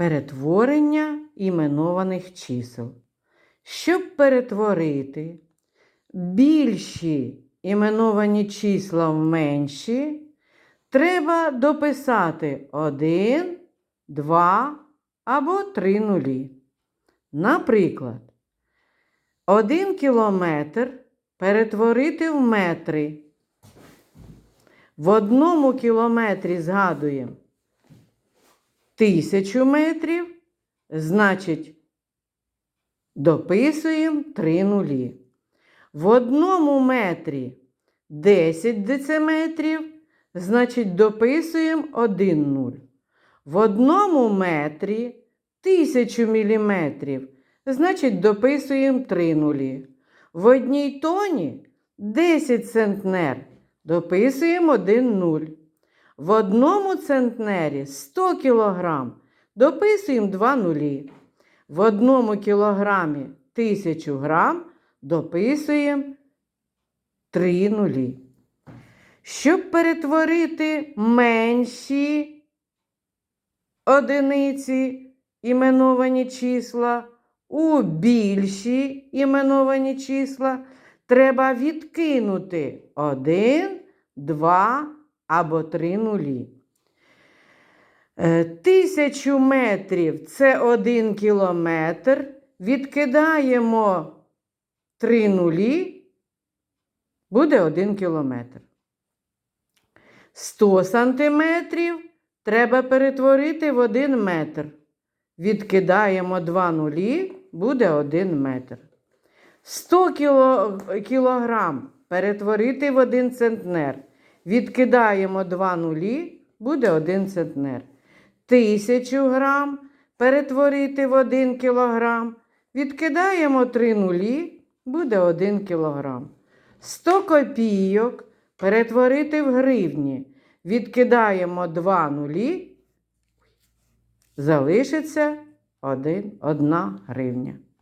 перетворення іменованих чисел. Щоб перетворити більші іменовані числа в менші, треба дописати 1, 2 або 3 нулі. Наприклад, 1 кілометр перетворити в метри. В одному кілометрі згадуємо тисячу метрів, значить, дописуємо 3 нулі. В одному метрі 10 дециметрів, значить, дописуємо 1 нуль. В одному метрі 1000 міліметрів, значить, дописуємо 3 нулі. В одній тоні 10 центнер, дописуємо 1 нуль. В одному центнері 100 кілограм, дописуємо 2 нулі. В одному кілограмі 1000 грам, дописуємо 3 нулі. Щоб перетворити менші одиниці іменовані числа у більші іменовані числа, треба відкинути 1, 2 або 3 нулі. Е, Тисячу метрів це 1 кілометр. Відкидаємо 3 нулі, буде 1 кілометр. 100 сантиметрів треба перетворити в 1 метр. Відкидаємо 2 нулі, буде 1 метр. 100 кіло, кілограм перетворити в 1 центнер. Відкидаємо 2 нулі, буде 1 центнер. 1000 грам перетворити в 1 кілограм. Відкидаємо 3 нулі, буде 1 кілограм. 100 копійок перетворити в гривні. Відкидаємо 2 нулі, залишиться 1, 1 гривня.